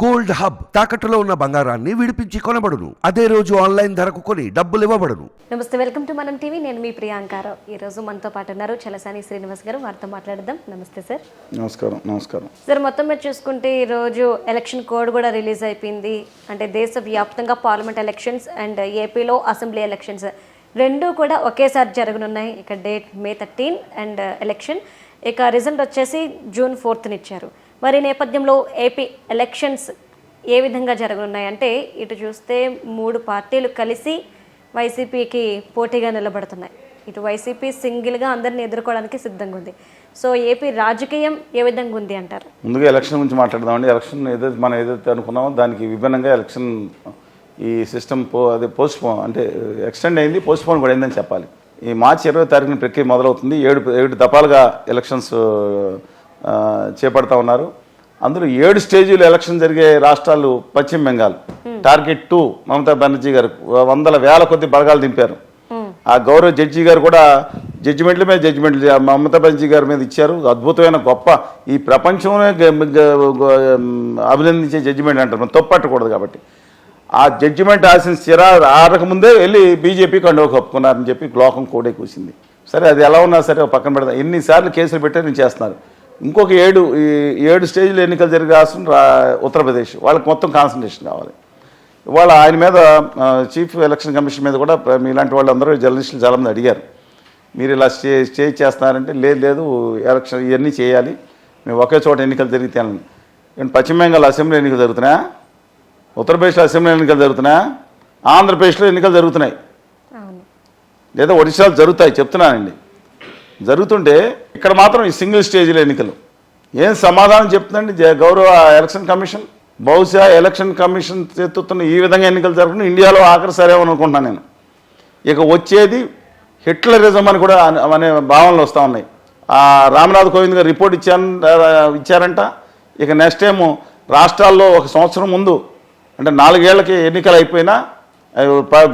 Gold hub తాకట్టులో ఉన్న బంగారాన్ని విడిపించి కొనబడును. అదే రోజు ఆన్లైన్ ధరకు కొని డబ్బులు ఇవ్వబడును. నమస్తే వెల్కమ్ టు మనం టీవీ. నేను మీ ప్రియాంకారావు ఈ రోజు మనతో పాటు ఉన్నారు చలసాని శ్రీనివాస్ గారు. వారితో మాట్లాడదాం. నమస్తే సార్. నమస్కారం నమస్కారం. సార్ మొత్తం మీద చూసుకుంటే ఈ రోజు ఎలక్షన్ కోడ్ కూడా రిలీజ్ అయిపోయింది. అంటే దేశవ్యాప్తంగా పార్లమెంట్ ఎలక్షన్స్ అండ్ ఏపీలో అసెంబ్లీ ఎలక్షన్స్ రెండు కూడా ఒకేసారి జరగనున్నాయి. ఇక date May thirteen and election. ఇక రిజల్ట్ వచ్చేసి జూన్ ఫోర్త్ని ఇచ్చారు మరి నేపథ్యంలో ఏపీ ఎలక్షన్స్ ఏ విధంగా జరగనున్నాయంటే ఇటు చూస్తే మూడు పార్టీలు కలిసి వైసీపీకి పోటీగా నిలబడుతున్నాయి. ఇటు వైసీపీ సింగిల్గా అందరిని ఎదుర్కోవడానికి సిద్ధంగా ఉంది. సో ఏపీ రాజకీయం ఏ విధంగా ఉంది అంటారు? ముందుగా ఎలక్షన్ గురించి మాట్లాడదామండి. ఎలక్షన్ ఏదైతే మనం ఏదైతే అనుకున్నామో దానికి విభిన్నంగా ఎలక్షన్ ఈ సిస్టమ్ పో అదే పోస్ట్ పోన్ అంటే ఎక్స్టెండ్ అయింది పోస్ట్ పోన్ కూడా అయిందని చెప్పాలి. ఈ మార్చి ఇరవై తారీఖున ప్రక్రియ మొదలవుతుంది. ఏడు ఏడు దఫాలుగా ఎలక్షన్స్ చేపడతా ఉన్నారు. అందులో ఏడు స్టేజీలు ఎలక్షన్ జరిగే రాష్ట్రాలు పశ్చిమ బెంగాల్. టార్గెట్ టూ మమతా బెనర్జీ గారు. వందల వేల కొద్ది బలగాలు దింపారు. ఆ గౌరవ జడ్జి గారు కూడా జడ్జిమెంట్ల మీద జడ్జిమెంట్లు మమతా బెనర్జీ గారి మీద ఇచ్చారు. అద్భుతమైన గొప్ప ఈ గ- అభినందించే జడ్జిమెంట్ అంటారు. మనం తప్పట్టకూడదు కాబట్టి. ఆ జడ్జిమెంట్ ఆశించి చిరా ఆడకముందే వెళ్ళి బీజేపీ కండువ కప్పుకున్నారని చెప్పి లోకం కోడే కూసింది. సరే అది ఎలా ఉన్నా సరే పక్కన పెడతాం. ఎన్నిసార్లు కేసులు పెట్టారు నేను చేస్తున్నారు. ఇంకొక ఏడు ఈ ఏడు స్టేజ్లు ఎన్నికలు జరిగే రాష్ట్రం రా- ఉత్తరప్రదేశ్. వాళ్ళకి మొత్తం కాన్సన్ట్రేషన్ కావాలి. ఇవాళ ఆయన మీద చీఫ్ ఎలక్షన్ కమిషన్ మీద కూడా మీలాంటి వాళ్ళందరూ జర్నలిస్టులు చాలామంది అడిగారు. మీరు ఇలా స్టే స్టే చేస్తున్నారంటే లేదు లేదు ఎలక్షన్ ఇవన్నీ చేయాలి. మేము ఒకే చోట ఎన్నికలు జరిగితే అని. ఏంటి పశ్చిమ బెంగాల్ అసెంబ్లీ ఎన్నికలు జరుగుతున్నాయా? ఉత్తరప్రదేశ్లో అసెంబ్లీ ఎన్నికలు జరుగుతున్నాయా? ఆంధ్రప్రదేశ్లో ఎన్నికలు జరుగుతున్నాయి. లేదా ఒడిశాలు జరుగుతాయి చెప్తున్నానండి. జరుగుతుంటే ఇక్కడ మాత్రం ఈ సింగిల్ స్టేజ్ల ఎన్నికలు. ఏం సమాధానం చెప్తుందండి? గౌరవ ఎలక్షన్ కమిషన్ బహుశా ఎలక్షన్ కమిషన్ చేతున్న ఈ విధంగా ఎన్నికలు జరగడం ఇండియాలో ఆఖరి సరేమని అనుకుంటున్నాను నేను. ఇక వచ్చేది హిట్లరిజం అని కూడా అనే- భావనలు వస్తూ ఉన్నాయి. ఆ రామనాథ్ కోవింద్ గారు రిపోర్ట్ ఇచ్చారు ఇచ్చారంట. ఇక నెక్స్ట్ ఏమో రాష్ట్రాల్లో ఒక సంవత్సరం ముందు అంటే నాలుగేళ్ళకి ఎన్నికలు అయిపోయినా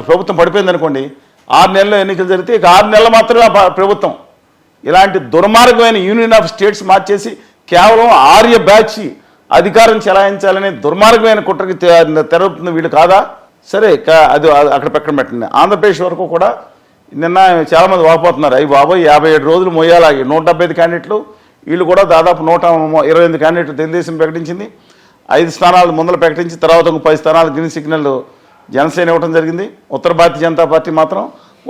ప్రభుత్వం పడిపోయింది అనుకోండి ఆరు నెలలు ఎన్నికలు జరిగితే ఇక ఆరు నెలలు మాత్రమే ప్రభుత్వం. ఇలాంటి దుర్మార్గమైన యూనియన్ ఆఫ్ స్టేట్స్ మార్చేసి కేవలం ఆర్య బ్యాచ్ అధికారం చెలాయించాలనే దుర్మార్గమైన కుట్రకి తెరవుతుంది వీళ్ళు కాదా? సరే అది అక్కడ పక్కన పెట్టండి. ఆంధ్రప్రదేశ్ వరకు కూడా నిన్న చాలామంది వాపోతున్నారు. అవి బాబోయ్ యాభై ఏడు రోజులు మొయ్యాలా నూట డెబ్బై ఐదు క్యాండిడేట్లు. వీళ్ళు కూడా దాదాపు నూట ఇరవై ఎనిమిది క్యాండిడేట్లు తెలుగుదేశం ప్రకటించింది. ఐదు స్థానాలు ముందలు ప్రకటించి తర్వాత ఇంకో పది స్థానాలు గ్రీన్ సిగ్నల్ జనసేన ఇవ్వడం జరిగింది. ఉత్తర భారతీయ జనతా పార్టీ మాత్రం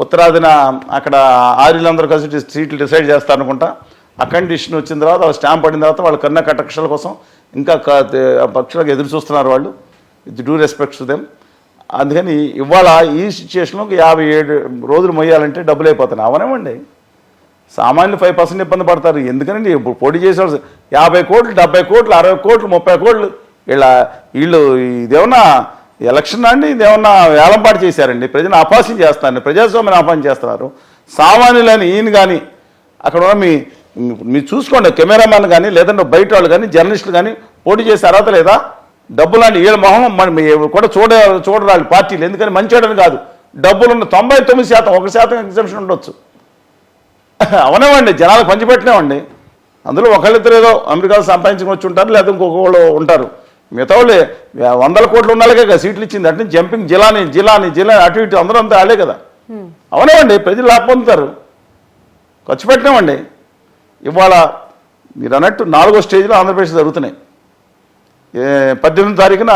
ఉత్తరాదిన అక్కడ ఆర్యులందరూ కలిసి సీట్లు డిసైడ్ చేస్తారనుకుంటా. ఆ కండిషన్ వచ్చిన తర్వాత ఆ స్టాంప్ పడిన తర్వాత వాళ్ళు కన్నా కటక్షల కోసం ఇంకా పక్షులకు ఎదురు చూస్తున్నారు వాళ్ళు. ఇది డూ రెస్పెక్ట్స్ దెమ్ అందుకని ఇవాళ ఈ సిచ్యువేషన్లో యాభై ఏడు రోజులు మొయ్యాలంటే డబ్బులు అయిపోతున్నాయి. అవనేమండి సామాన్యులు ఫైవ్ పర్సెంట్ ఇబ్బంది పడతారు. ఎందుకనండి ఇప్పుడు పోటీ చేసేవాళ్ళు యాభై కోట్లు డెబ్బై కోట్లు అరవై కోట్లు ముప్పై కోట్లు. వీళ్ళ వీళ్ళు ఇదేమన్నా ఎలక్షన్ అండి ఇది ఏమన్నా వేలంపాటు చేశారండి. ప్రజలు అపాసం చేస్తారండి ప్రజాస్వామ్యం అపాసం చేస్తున్నారు. సామాన్యులని ఈయన కానీ అక్కడ ఉన్న మీ మీరు చూసుకోండి కెమెరామ్యాన్ కానీ లేదంటే బయట వాళ్ళు కానీ జర్నలిస్టులు కానీ పోటీ చేసే అర్హత లేదా? డబ్బులు అంటే వీళ్ళ మొహం మన కూడా చూడ చూడరాలి పార్టీలు. ఎందుకని? మంచోడని కాదు. డబ్బులున్న తొంభై తొమ్మిది శాతం ఒక శాతం ఎగ్జామ్షన్ ఉండొచ్చు. అవనేవండి జనాలకు పంచిపెట్టినామండి అందులో ఒకళ్ళిద్దరు ఏదో అమెరికాలో సంపాదించుకొని వచ్చి ఉంటారు లేదా ఇంకొకళ్ళు ఉంటారు. మిగతా వందల కోట్లు ఉన్నాళ్ళకే కదా సీట్లు ఇచ్చింది. అంటే జంపింగ్ జిలాని జిలాని జిలాని అటు ఇటు అందరూ అంతా ఆడే కదా. అవనేవండి ప్రజలు లాభ పొందుతారు. ఖర్చు పెట్టినామండి ఇవాళ మీరు అన్నట్టు నాలుగో స్టేజ్లో ఆంధ్రప్రదేశ్ జరుగుతున్నాయి. పద్దెనిమిది తారీఖున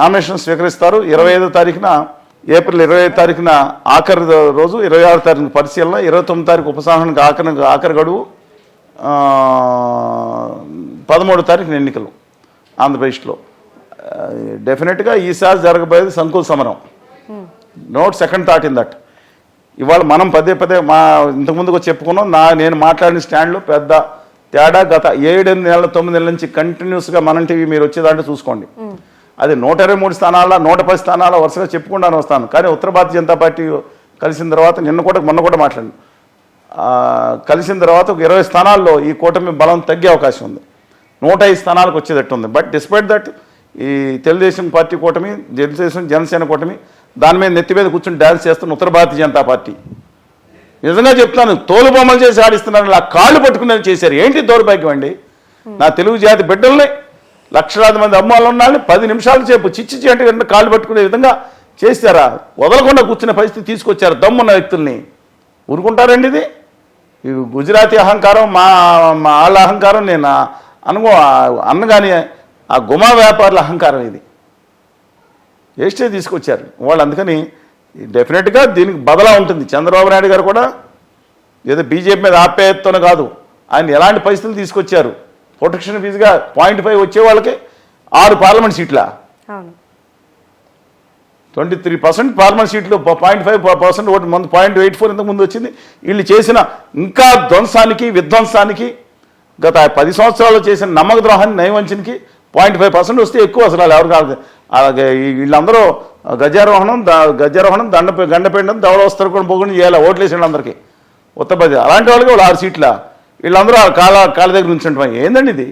నామినేషన్ స్వీకరిస్తారు. ఇరవై ఐదో తారీఖున ఏప్రిల్ ఇరవై ఐదు తారీఖున ఆఖరి రోజు ఇరవై ఆరు తారీఖున పరిశీలన ఇరవై తొమ్మిది తారీఖు ఉపసంహరణకు ఆఖరి ఆఖరి గడువు పదమూడు తారీఖున ఎన్నికలు ఆంధ్రప్రదేశ్లో. డెఫినెట్గా ఈసారి జరగబోయేది సంకుల సమరం. Note second thought in that. ఇవాళ మనం పదే పదే మా ఇంతకుముందుకు చెప్పుకున్నాం నా నేను మాట్లాడిన స్టాండ్లో పెద్ద తేడా గత ఏడెనిమిది నెలల తొమ్మిది నెలల నుంచి కంటిన్యూస్గా మనం టీవీ మీరు వచ్చేదాంట్లో చూసుకోండి. అది నూట ఇరవై మూడు స్థానాల నూట పది స్థానాల వరుసగా చెప్పుకుంటాను వస్తాను. కానీ ఉత్తర భారతీయ జనతా పార్టీ కలిసిన తర్వాత నిన్న కూడా మొన్న కూడా మాట్లాడి కలిసిన తర్వాత ఒక ఇరవై స్థానాల్లో ఈ కూటమి బలం తగ్గే అవకాశం ఉంది. నూట ఐదు స్థానాలకు వచ్చేటట్టు ఉంది బట్ డిస్పైట్ దట్ ఈ తెలుగుదేశం పార్టీ కూటమి తెలుగుదేశం జనసేన కూటమి దాని మీద నెత్తి మీద కూర్చొని డ్యాన్స్ చేస్తున్న ఉత్తర భారతీయ జనతా పార్టీ. నిజంగా చెప్తాను తోలు బొమ్మలు చేసి ఆడిస్తున్నారు ఇలా కాళ్ళు పట్టుకునేది చేశారు. ఏంటి దౌర్భాగ్యం అండి? నా తెలుగు జాతి బిడ్డల్ని లక్షలాది మంది అమ్మాయిలు ఉన్నాళ్ళని పది నిమిషాల సేపు చిచ్చి అంటే రెండు కాళ్ళు పట్టుకునే విధంగా చేశారా వదలకుండా కూర్చునే పరిస్థితి తీసుకొచ్చారు దమ్మున్న వ్యక్తుల్ని. ఊరుకుంటారండి ఇది? గుజరాతీ అహంకారం మా మా వాళ్ళ అహంకారం నేను అనుకో అన్నగాని ఆ గుమా వ్యాపారుల అహంకారం ఇది. వేస్టే తీసుకొచ్చారు. వాళ్ళు అందుకని డెఫినెట్గా దీనికి బదలా ఉంటుంది. చంద్రబాబు నాయుడు గారు కూడా ఏదో బీజేపీ మీద ఆప్యాయతతోనే కాదు. ఆయన ఎలాంటి పరిస్థితులు తీసుకొచ్చారు? ప్రొటెక్షన్ ఫీజుగా పాయింట్ ఫైవ్ వచ్చే వాళ్ళకి ఆరు పార్లమెంట్ సీట్ల? ట్వంటీ త్రీ పర్సెంట్ పార్లమెంట్ సీట్లు పాయింట్ ఫైవ్ పర్సెంట్ ఒకటి ముందు పాయింట్ ఎయిట్ ఫోర్ ఇంతకు ముందు వచ్చింది. వీళ్ళు చేసిన ఇంకా ధ్వంసానికి విధ్వంసానికి గత పది సంవత్సరాలు చేసిన నమ్మక ద్రోహాన్ని నయవంచనికి పాయింట్ ఫైవ్ పర్సెంట్ వస్తే ఎక్కువ అసలు ఎవరు కాదు వీళ్ళందరూ గజారోహణం ద- గజారోహణం దండ గండపిండం దవడవస్తారు కూడా పోకుండా చేయాలి ఓట్లు వేసిన అందరికీ ఉత్తరప్రదేశ్ అలాంటి వాళ్ళకి వాళ్ళు ఆరు సీట్ల. వీళ్ళందరూ కాళ్ళ కాళ్ళ దగ్గర నుంచి ఏందండి ఇది?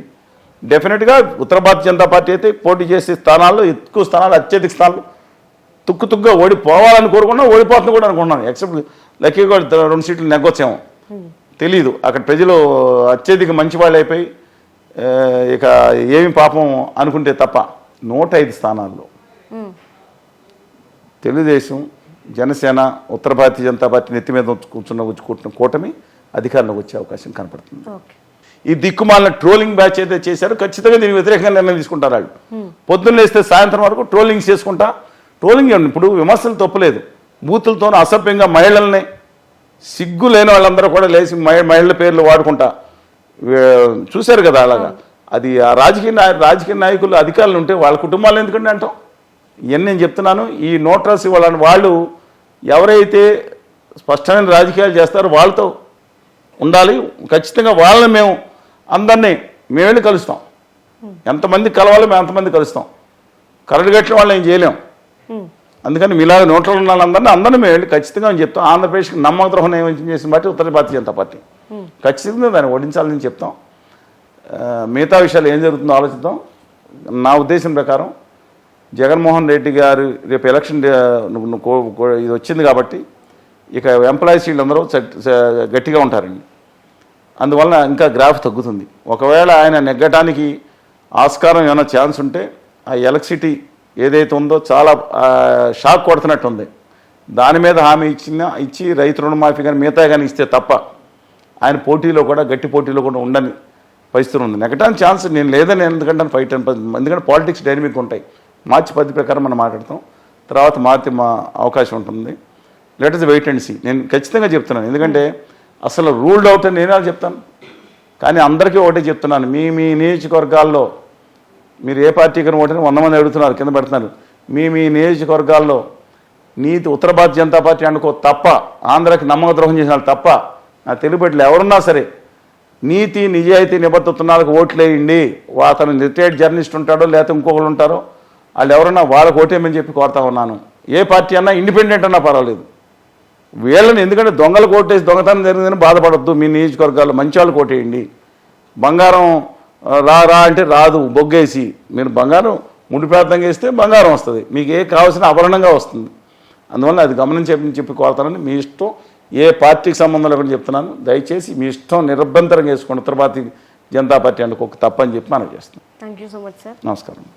డెఫినెట్గా ఉత్తర భారతీయ జనతా పార్టీ అయితే పోటీ చేసే స్థానాల్లో ఎక్కువ స్థానాలు అత్యధిక స్థానాలు తుక్కు తుక్కుగా ఓడిపోవాలని కోరుకున్నా ఓడిపోతుంది కూడా అనుకున్నాను ఎక్సెప్ట్ లక్కీగా కూడా రెండు సీట్లు నెగ్గొచ్చాము. Hmm. తెలీదు. అక్కడ ప్రజలు అత్యధిక మంచి వాళ్ళు అయిపోయి ఇక ఏమి పాపం అనుకుంటే తప్ప నూట ఐదు స్థానాల్లో. తెలుగుదేశం జనసేన ఉత్తర భారతీయ జనతా పార్టీ నెత్తి మీద కూర్చున్న కూర్చున్న కూటమి అధికారంలోకి వచ్చే అవకాశం కనపడుతుంది. ఈ దిక్కుమాలిన ట్రోలింగ్ బ్యాచ్ అయితే చేశారో ఖచ్చితంగా దీనికి వ్యతిరేకంగా నిర్ణయం తీసుకుంటారు వాళ్ళు. పొద్దున్న లేస్తే సాయంత్రం వరకు ట్రోలింగ్ చేసుకుంటా. ట్రోలింగ్ ఇప్పుడు విమర్శలు తప్పలేదు. బూతులతో అసభ్యంగా మహిళల్ని సిగ్గు లేని వాళ్ళందరూ కూడా లేచి మహి- మహిళల పేర్లు వాడుకుంటా. చూశారు కదా అలాగా. అది ఆ రాజకీయ నాయ రాజకీయ నాయకులు అధికారులు ఉంటే వాళ్ళ కుటుంబాలు ఎందుకంటే అంటాం? ఇవన్నీ నేను చెప్తున్నాను. ఈ నోట్రస్ వాళ్ళని వాళ్ళు ఎవరైతే స్పష్టమైన రాజకీయాలు చేస్తారో వాళ్ళతో ఉండాలి. ఖచ్చితంగా వాళ్ళని మేము అందరినీ మేము వెళ్ళి కలుస్తాం ఎంతమంది కలవాలో మేము అంతమంది కలుస్తాం. కరడు గట్టిన వాళ్ళని ఏం చేయలేం. అందుకని మీలాగా నోట్లో ఉన్న వాళ్ళందరినీ అందరినీ మేము వెళ్ళి ఖచ్చితంగా చెప్తాం. ఆంధ్రప్రదేశ్కి నమ్మక ద్రోహం ఏమైంది చేసిన బట్టి ఉత్తర భారతీయ జనతా పార్టీ. ఖచ్చితంగా దాన్ని ఓడించాలని చెప్తాం. మిగతా విషయాలు ఏం జరుగుతుందో ఆలోచిద్దాం. నా ఉద్దేశం ప్రకారం జగన్మోహన్ రెడ్డి గారు రేపు ఎలక్షన్ ఇది వచ్చింది కాబట్టి ఇక ఎంప్లాయీస్ వీళ్ళందరూ గట్టిగా ఉంటారండి. అందువల్ల ఇంకా గ్రాఫ్ తగ్గుతుంది. ఒకవేళ ఆయన నెగ్గటానికి ఆస్కారం ఏమైనా ఛాన్స్ ఉంటే ఆ ఎలక్ట్రిసిటీ ఏదైతే ఉందో చాలా షాక్ కొడుతున్నట్టు ఉంది దాని మీద హామీ ఇచ్చిన ఇచ్చి రైతు రుణమాఫీ కానీ మిగతా కానీ ఇస్తే తప్ప ఆయన పోటీలో కూడా గట్టి పోటీలో కూడా ఉండని పరిస్థితి ఉంది. నెగటానికి ఛాన్స్ నేను లేదని ఎందుకంటే ఫైవ్ టెన్ ఎందుకంటే పాలిటిక్స్ డైనమిక్ ఉంటాయి. మార్చి పది ప్రకారం మనం మాట్లాడతాం. తర్వాత మార్చి మా అవకాశం ఉంటుంది. Let us wait and see నేను ఖచ్చితంగా చెప్తున్నాను. ఎందుకంటే అసలు రూల్డ్ అవుట్ అని నేనే చెప్తాను. కానీ అందరికీ ఒకటే చెప్తున్నాను. మీ మీ నియోజకవర్గాల్లో మీరు ఏ పార్టీకి ఓటని వంద మంది అడుగుతున్నారు కింద పెడుతున్నారు. మీ మీ నియోజకవర్గాల్లో నీతి ఉత్తర భారతీయ జనతా పార్టీ అనుకో తప్ప ఆంధ్రాకి నమ్మక ద్రోహం చేసిన వాళ్ళు తప్ప నా తెలుగు బిడ్డలు ఎవరున్నా సరే నీతి నిజాయితీ నిబద్ధతున్నాలకు ఓట్లు వేయండి. అతను రిటైర్డ్ జర్నలిస్ట్ ఉంటాడో లేకపోతే ఇంకొకరు ఉంటారో వాళ్ళు ఎవరన్నా వాళ్ళకి ఓటేయమని చెప్పి కోరుతా ఉన్నాను. ఏ పార్టీ అన్నా ఇండిపెండెంట్ అన్నా పర్వాలేదు. వీళ్ళని ఎందుకంటే దొంగలు కోటేసి దొంగతనం జరిగిందని బాధపడద్దు. మీ నియోజకవర్గాల్లో మంచి వాళ్ళు కోటేయండి బంగారం రా రా అంటే రాదు బొగ్గేసి. మీరు బంగారం ముడిపేతంగా వేస్తే బంగారం వస్తుంది. మీకు ఏ కావాల్సిన ఆభరణంగా వస్తుంది. అందువల్ల అది గమనించి చెప్పి చెప్పి కోరుతానని మీ ఇష్టం ఏ పార్టీకి సంబంధం లేకుండా చెప్తున్నాను. దయచేసి మీ ఇష్టం నిరభ్యంతరంగా వేసుకోండి. ఉత్తర భారతీయ జనతా పార్టీ అనుకోక తప్పని చెప్పి మనం చేస్తున్నాం. Thank you so much sir నమస్కారం.